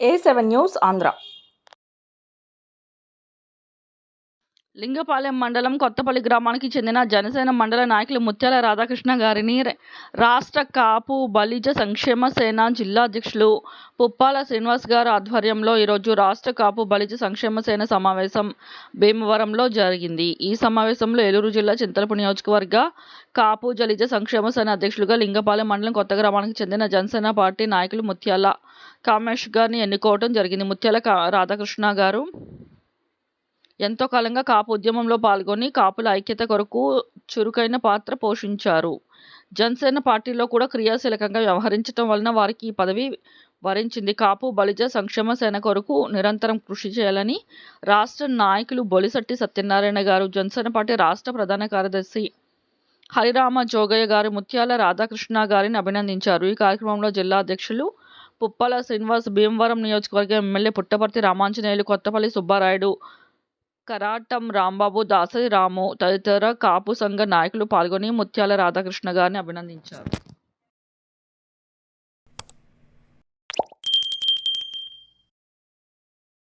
A seven news Andhra Lingapalem మండలం కొత్తపల్లి గ్రామానికి చెందిన జనసేన మండల నాయకులు ముత్యాల రాధాకృష్ణ గారిని రాష్ట్ర కాపు బలిజ సంక్షేమ సేన జిల్లా అధ్యక్షులు పుప్పాల శ్రీనివాస్ గారి ఆధ్వర్యంలో ఈరోజు రాష్ట్ర కాపు బలిజ సంక్షేమ సేన సమావేశం భీమవరంలో జరిగింది. ఈ సమావేశంలో ఏలూరు జిల్లా చింతలపు నియోజకవర్గ కాపు జలిజ సంక్షేమ సేన అధ్యక్షులుగా లింగపాలెం మండలం కొత్త గ్రామానికి చెందిన జనసేన పార్టీ నాయకులు ముత్యాల కామేష్ గారిని ఎన్నుకోవడం జరిగింది. ముత్యాల కా- రాధాకృష్ణ గారు. ఎంతో కాలంగా కాపు ఉద్యమంలో పాల్గొని కాపుల ఐక్యత కొరకు చురుకైన పాత్ర పోషించారు. జనసేన పార్టీలో కూడా క్రియాశీలకంగా వ్యవహరించడం వలన వారికి ఈ పదవి వరించింది. కాపు బలిజ సంక్షేమ సేన కొరకు నిరంతరం కృషి చేయాలని రాష్ట్ర నాయకులు బొలిశెట్టి సత్యనారాయణ గారు జనసేన పార్టీ రాష్ట్ర ప్రధాన కార్యదర్శి హరిరామ జోగయ్య గారు ముత్యాల రాధాకృష్ణ గారిని అభినందించారు. ఈ కార్యక్రమంలో జిల్లా అధ్యక్షులు పుప్పల శ్రీనివాస్ భీమవరం నియోజకవర్గ ఎమ్మెల్యే పుట్టపర్తి రామాంజనేయులు కొత్తపల్లి సుబ్బారాయుడు కరాటం రాంబాబు దాసరి రాము తదితర కాపు సంఘ నాయకులు పాల్గొని ముత్యాల రాధాకృష్ణ గారిని అభినందించారు.